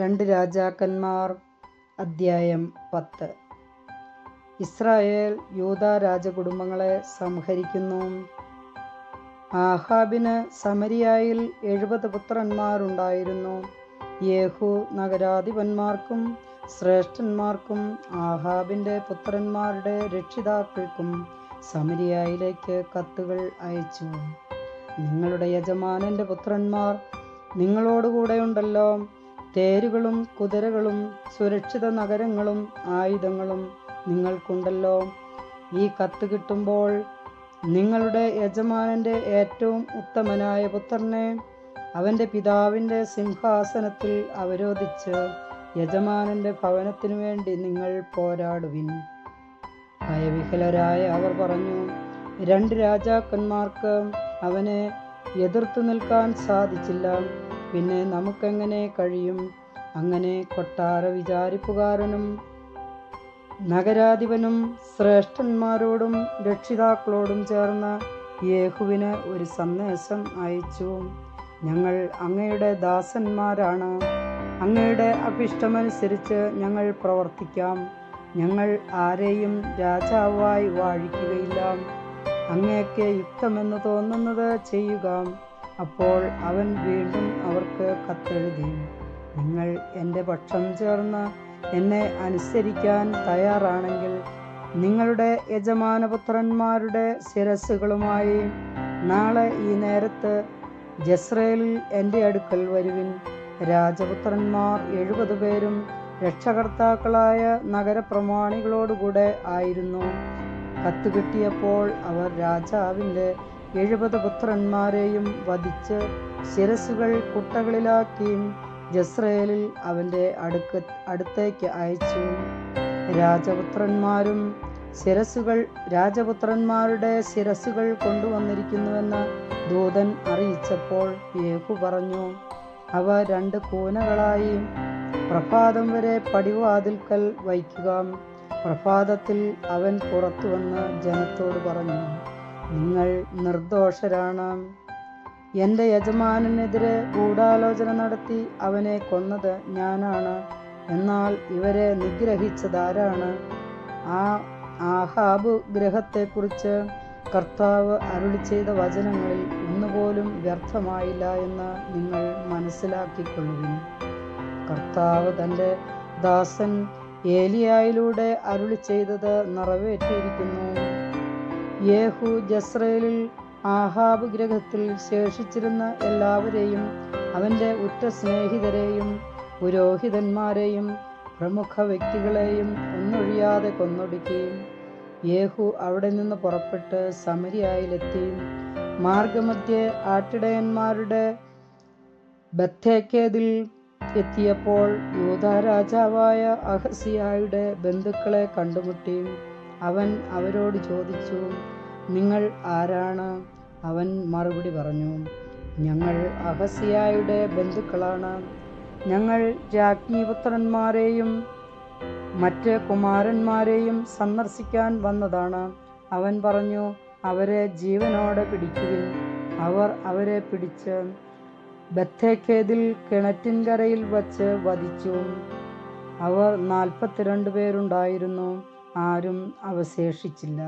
രണ്ട് രാജാക്കന്മാർ അദ്ധ്യായം പത്ത്. ഇസ്രായേൽ യൂത രാജകുടുംബങ്ങളെ സംഹരിക്കുന്നു. ആഹാബിന് സമരിയായിൽ എഴുപത് പുത്രന്മാരുണ്ടായിരുന്നു. യേഹു നഗരാധിപന്മാർക്കും ശ്രേഷ്ഠന്മാർക്കും ആഹാബിന്റെ പുത്രന്മാരുടെ രക്ഷിതാക്കൾക്കും സമരിയായിലേക്ക് കത്തുകൾ അയച്ചു. നിങ്ങളുടെ യജമാനന്റെ പുത്രന്മാർ നിങ്ങളോടുകൂടെയുണ്ടല്ലോ. തേരുകളും കുതിരകളും സുരക്ഷിത നഗരങ്ങളും ആയുധങ്ങളും നിങ്ങൾക്കുണ്ടല്ലോ. ഈ കത്ത് കിട്ടുമ്പോൾ നിങ്ങളുടെ യജമാനന്റെ ഏറ്റവും ഉത്തമനായ പുത്രനെ അവന്റെ പിതാവിന്റെ സിംഹാസനത്തിൽ അവരോധിച്ച് യജമാനന്റെ ഭവനത്തിനു വേണ്ടി നിങ്ങൾ പോരാടുവിൻ. ഭയവിഹലരായ അവർ പറഞ്ഞു രണ്ട് രാജാക്കന്മാർക്ക് അവനെ എതിർത്തു നിൽക്കാൻ സാധിച്ചില്ല. പിന്നെ നമുക്കെങ്ങനെ കഴിയും? അങ്ങനെ കൊട്ടാര വിചാരിപ്പുകാരനും നഗരാധിപനും ശ്രേഷ്ഠന്മാരോടും രക്ഷിതാക്കളോടും ചേർന്ന് യേഹുവിന് ഒരു സന്ദേശം അയച്ചു. ഞങ്ങൾ അങ്ങയുടെ ദാസന്മാരാണ്. അങ്ങയുടെ അഭിഷ്ടമനുസരിച്ച് ഞങ്ങൾ പ്രവർത്തിക്കാം. ഞങ്ങൾ ആരെയും രാജാവായി വാഴിക്കുകയില്ല. അങ്ങേക്ക് യുക്തമെന്ന് തോന്നുന്നത് ചെയ്യുക. അപ്പോൾ അവൻ വീണ്ടും അവർക്ക് കത്തെഴുതി നിങ്ങൾ എന്റെ പക്ഷം ചേർന്ന് എന്നെ അനുസരിക്കാൻ തയ്യാറാണെങ്കിൽ നിങ്ങളുടെ യജമാനപുത്രന്മാരുടെ ശിരസ്സുകളുമായി നാളെ ഈ നേരത്ത് ജസ്രേലിൽ എന്റെ അടുക്കൽ വരുവിൻ. രാജപുത്രന്മാർ എഴുപത് പേരും രക്ഷകർത്താക്കളായ നഗരപ്രമാണികളോടുകൂടെ ആയിരുന്നു. കത്ത് കിട്ടിയപ്പോൾ അവർ രാജാവിന്റെ എഴുപത് പുത്രന്മാരെയും വധിച്ച് ശിരസുകൾ കുട്ടകളിലാക്കിയും ജസ്രയേലിൽ അവന്റെ അടുക്ക അടുത്തേക്ക് അയച്ചു. രാജപുത്രന്മാരും ശിരസുകൾ രാജപുത്രന്മാരുടെ ശിരസുകൾ കൊണ്ടുവന്നിരിക്കുന്നുവെന്ന് ദൂതൻ അറിയിച്ചപ്പോൾ യേഹു പറഞ്ഞു അവ രണ്ട് കൂനകളായി. പ്രഭാതം വരെ പടിവാതിൽക്കൽ വയ്ക്കുക. പ്രഭാതത്തിൽ അവൻ പുറത്തു വന്ന് ജനത്തോട് പറഞ്ഞു നിങ്ങൾ നിർദോഷരാണ്. എന്റെ യജമാനെതിരെ ഗൂഢാലോചന നടത്തി അവനെ കൊന്നത് ഞാനാണ്. എന്നാൽ ഇവരെ നിഗ്രഹിച്ചതാരാണ്? ആ ആഹാബ് ഗ്രഹത്തെക്കുറിച്ച് കർത്താവ് അരുളി ചെയ്ത വചനങ്ങളിൽ ഒന്നുപോലും വ്യർത്ഥമായില്ല എന്ന് നിങ്ങൾ മനസ്സിലാക്കിക്കൊള്ളുവിൻ. കർത്താവ് തന്റെ ദാസൻ ഏലിയായിലൂടെ അരുളി ചെയ്തത് നിറവേറ്റിയിരിക്കുന്നു. യേഹു ജസ്രയേലിൽ ആഹാബ് ഗ്രഹത്തിൽ ശേഷിച്ചിരുന്ന എല്ലാവരെയും അവന്റെ ഉറ്റ സ്നേഹിതരെയും പുരോഹിതന്മാരെയും പ്രമുഖ വ്യക്തികളെയും ഒന്നൊഴിയാതെ കൊന്നൊടുക്കുകയും യേഹു അവിടെ നിന്ന് പുറപ്പെട്ട് സമരിയായിലെത്തി. മാർഗമധ്യേ ആട്ടിടയന്മാരുടെ ബത്തേക്കേതിൽ എത്തിയപ്പോൾ യൂത രാജാവായ അഹസിയായുടെ ബന്ധുക്കളെ കണ്ടുമുട്ടി. അവൻ അവരോട് ചോദിച്ചു നിങ്ങൾ ആരാണ്? അവൻ മറുപടി പറഞ്ഞു ഞങ്ങൾ അഹസിയായുടെ ബന്ധുക്കളാണ്. ഞങ്ങൾ രാജ്ഞിപുത്രന്മാരെയും മറ്റ് കുമാരന്മാരെയും സന്ദർശിക്കാൻ വന്നതാണ്. അവൻ പറഞ്ഞു അവരെ ജീവനോടെ പിടിക്കുവിൻ. അവർ അവരെ പിടിച്ച് ബത്തേക്കേതിൽ കിണറ്റിൻകരയിൽ വച്ച് വധിച്ചു. അവർ നാൽപ്പത്തിരണ്ട് പേരുണ്ടായിരുന്നു. ആരും അവശേഷിച്ചില്ല.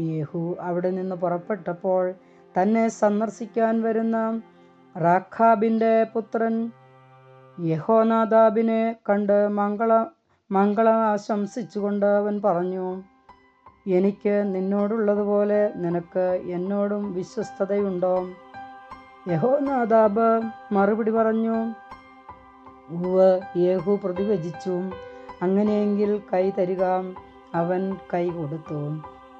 യേഹു അവിടെ നിന്ന് പുറപ്പെട്ടപ്പോൾ തന്നെ സന്ദർശിക്കാൻ വരുന്ന റാഖാബിന്റെ പുത്രൻ യഹോനാദാബിനെ കണ്ട് മംഗള മംഗളം ആശംസിച്ചുകൊണ്ട് അവൻ പറഞ്ഞു എനിക്ക് നിന്നോടുള്ളതുപോലെ നിനക്ക് എന്നോടും വിശ്വസ്തതയുണ്ടോ? യഹോനാദാബ് മറുപടി പറഞ്ഞു ഉവ് യേഹു പ്രതിവചിച്ചു അങ്ങനെയെങ്കിൽ കൈ തരിക. അവൻ കൈ കൊടുത്തു.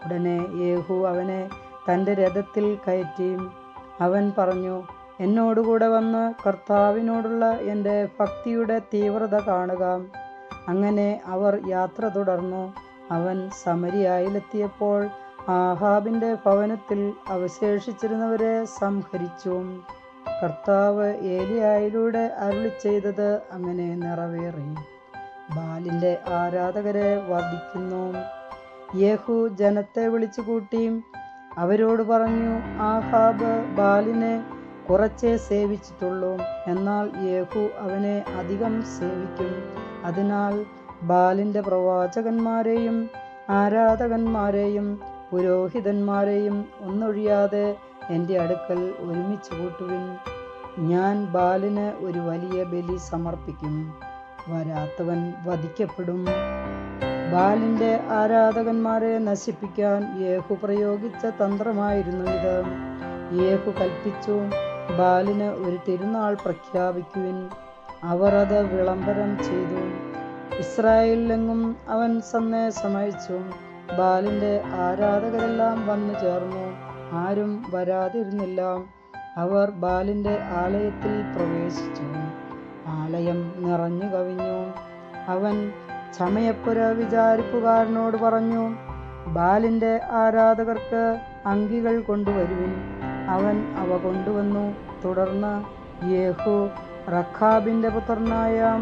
ഉടനെ യേഹു അവനെ തന്റെ രഥത്തിൽ കയറ്റി. അവൻ പറഞ്ഞു എന്നോടുകൂടെ വന്ന് കർത്താവിനോടുള്ള എന്റെ ഭക്തിയുടെ തീവ്രത കാണുക. അങ്ങനെ അവർ യാത്ര തുടർന്നു. അവൻ സമരിയായിലെത്തിയപ്പോൾ ആഹാബിന്റെ ഭവനത്തിൽ അവശേഷിച്ചിരുന്നവരെ സംഹരിച്ചു. കർത്താവ് ഏലിയായിലൂടെ അരുളി ചെയ്തത് അങ്ങനെ നിറവേറി. ബാലിന്റെ ആരാധകരെ വർദ്ധിക്കുന്നു. യേഹു ജനത്തെ വിളിച്ചു കൂട്ടി അവരോട് പറഞ്ഞു ആഹാബ് ബാലിനെ കുറച്ചേ സേവിച്ചിട്ടുള്ളൂ. എന്നാൽ യേഹു അവനെ അധികം സേവിക്കും. അതിനാൽ ബാലിന്റെ പ്രവാചകന്മാരെയും ആരാധകന്മാരെയും പുരോഹിതന്മാരെയും ഒന്നൊഴിയാതെ എന്റെ അടുക്കൽ ഒരുമിച്ച് കൂട്ടുവിൻ. ഞാൻ ബാലിന് ഒരു വലിയ ബലി സമർപ്പിക്കും. വരാത്തവൻ വധിക്കപ്പെടും. ബാലിന്റെ ആരാധകന്മാരെ നശിപ്പിക്കാൻ യേഹു പ്രയോഗിച്ച തന്ത്രമായിരുന്നു ഇത്. യേഹു കൽപ്പിച്ചു ബാലിന് ഒരു തിരുനാൾ പ്രഖ്യാപിക്കുവിൻ. അവർ അത് വിളംബരം ചെയ്തു. ഇസ്രായേലിലെങ്ങും അവൻ സന്ദേശമയച്ചു. ബാലിന്റെ ആരാധകരെല്ലാം വന്നു ചേർന്നു. ആരും വരാതിരുന്നില്ല. അവർ ബാലിന്റെ ആലയത്തിൽ പ്രവേശിച്ചു. ആലയം നിറഞ്ഞു കവിഞ്ഞു. അവൻ ചമയപ്പുര വിചാരിപ്പുകാരനോട് പറഞ്ഞു ബാലിന്റെ ആരാധകർക്ക് അങ്കികൾ കൊണ്ടുവരുവിൻ. അവൻ അവ കൊണ്ടുവന്നു. തുടർന്ന് യേഹു റഖാബിന്റെ പുത്രനായ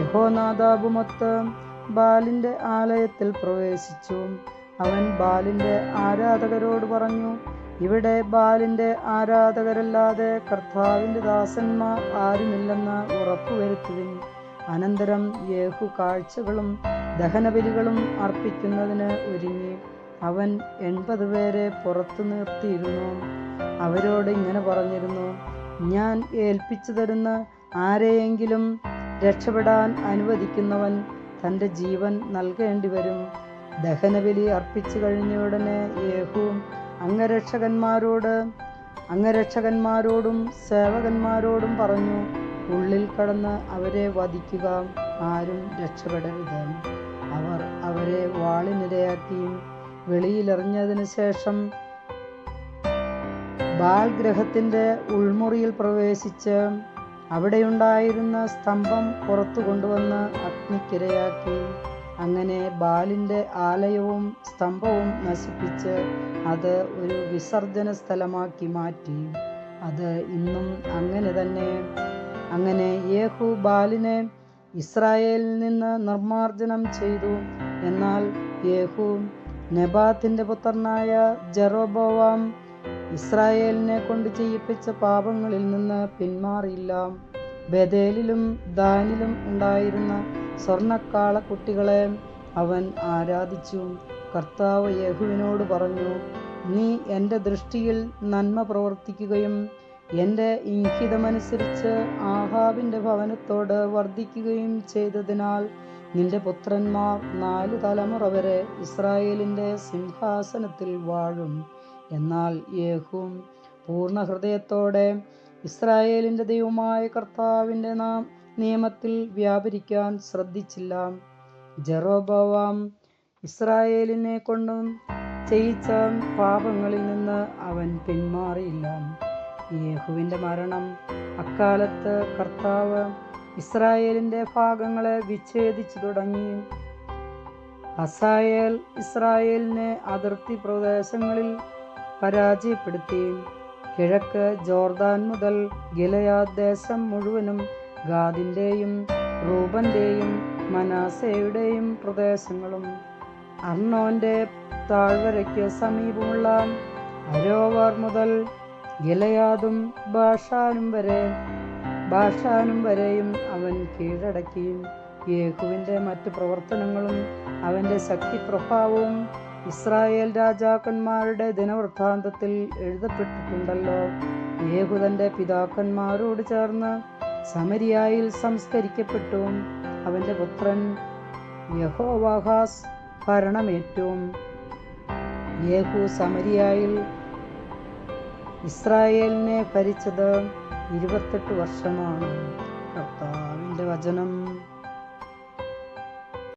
യഹോനാദാബുമൊത്ത് ബാലിന്റെ ആലയത്തിൽ പ്രവേശിച്ചു. അവൻ ബാലിന്റെ ആരാധകരോട് പറഞ്ഞു ഇവിടെ ബാലിന്റെ ആരാധകരല്ലാതെ കർത്താവിന്റെ ദാസന്മാർ ആരുമില്ലെന്ന് ഉറപ്പുവരുത്തുവിൻ. അനന്തരം യേഹു കാഴ്ചകളും ദഹനബലികളും അർപ്പിക്കുന്നതിന് ഒരുങ്ങി. അവൻ എൺപത് പേരെ പുറത്തു നിർത്തിയിരുന്നു. അവരോട് ഇങ്ങനെ പറഞ്ഞിരുന്നു ഞാൻ ഏൽപ്പിച്ചു തരുന്ന ആരെയെങ്കിലും രക്ഷപ്പെടാൻ അനുവദിക്കുന്നവൻ തന്റെ ജീവൻ നൽകേണ്ടി വരും ദഹനബലി അർപ്പിച്ചു കഴിഞ്ഞ ഉടനെ യേഹു അംഗരക്ഷകന്മാരോട് അംഗരക്ഷകന്മാരോടും സേവകന്മാരോടും പറഞ്ഞു ഉള്ളിൽ കടന്ന് അവരെ വധിക്കുക. ആരും രക്ഷപ്പെടരുത്. അവർ അവരെ വാളിനിരയാക്കിയും വെളിയിലെറിഞ്ഞതിന് ശേഷം ബാൽ ഗ്രഹത്തിന്റെ ഉൾമുറിയിൽ പ്രവേശിച്ച് അവിടെയുണ്ടായിരുന്ന സ്തംഭം പുറത്തു കൊണ്ടുവന്ന് അഗ്നിക്കിരയാക്കി. അങ്ങനെ ബാലിന്റെ ആലയവും സ്തംഭവും നശിപ്പിച്ച് അത് ഒരു വിസർജന സ്ഥലമാക്കി മാറ്റി. അത് ഇന്നും അങ്ങനെ തന്നെ. അങ്ങനെ യേഹു ബാലിനെ ഇസ്രായേലിൽ നിന്ന് നിർമാർജനം ചെയ്തു. എന്നാൽ യേഹു നെബാത്തിന്റെ പുത്രനായ ജെറോബോവാം ഇസ്രായേലിനെ കൊണ്ട് ചെയ്യിപ്പിച്ച പാപങ്ങളിൽ നിന്ന് പിന്മാറിയില്ല. ബദേലിലും ദാനിലും ഉണ്ടായിരുന്ന സ്വർണക്കാള കുട്ടികളെ അവൻ ആരാധിച്ചു. കർത്താവ് യേഹുവിനോട് പറഞ്ഞു നീ എന്റെ ദൃഷ്ടിയിൽ നന്മ പ്രവർത്തിക്കുകയും എന്റെ ഇംഗിതമനുസരിച്ച് ആഹാബിന്റെ ഭവനത്തോട് വർദ്ധിക്കുകയും ചെയ്തതിനാൽ നിന്റെ പുത്രന്മാർ നാല് തലമുറ വരെ ഇസ്രായേലിന്റെ സിംഹാസനത്തിൽ വാഴും. എന്നാൽ യേഹും പൂർണ ഹൃദയത്തോടെ ഇസ്രായേലിന്റെ ദൈവമായ കർത്താവിന്റെ നാം നിയമത്തിൽ വ്യാപരിക്കാൻ ശ്രദ്ധിച്ചില്ല. ജറോബവാം ഇസ്രായേലിനെ കൊണ്ടും ചെയ്യിച്ച പാപങ്ങളിൽ നിന്ന് അവൻ പിന്മാറിയില്ല. യേഹുവിന്റെ മരണം അക്കാലത്ത് കർത്താവ് ഇസ്രായേലിന്റെ ഭാഗങ്ങളെ വിച്ഛേദിച്ചു തുടങ്ങി. അസായേൽ ഇസ്രായേലിനെ അതിർത്തി പ്രദേശങ്ങളിൽ പരാജയപ്പെടുത്തി. കിഴക്ക് ജോർദാൻ മുതൽ ഗിലയാദ് ദേശം മുഴുവനും ഗാദിന്റെയും റൂബന്റെയും മനാസയുടെയും പ്രദേശങ്ങളും അർണോന്റെ താഴ്വരയ്ക്ക് സമീപമുള്ള അരോവർ മുതൽ ഗിലയാദും ബാഷാനും വരെ ബാഷാനും വരെയും അവൻ കീഴടക്കി. യേഹുവിന്റെ മറ്റു പ്രവർത്തനങ്ങളും അവന്റെ ശക്തിപ്രഭാവവും ഇസ്രായേൽ രാജാക്കന്മാരുടെ ദിനവൃത്താന്തത്തിൽ എഴുതപ്പെട്ടിട്ടുണ്ടല്ലോ. യേഹുദന്റെ പിതാക്കന്മാരോട് ചേർന്ന് സമരിയായിൽ സംസ്കരിക്കപ്പെട്ടു അവന്റെ പുത്രൻ യഹോവാഹാസ് ഭരണമേറ്റു. യേഹു സമരിയായിൽ ഇസ്രായേലിനെ ഭരിച്ചത് ഇരുപത്തെട്ട് വർഷമാണ്. കർത്താവിന്റെ വചനം.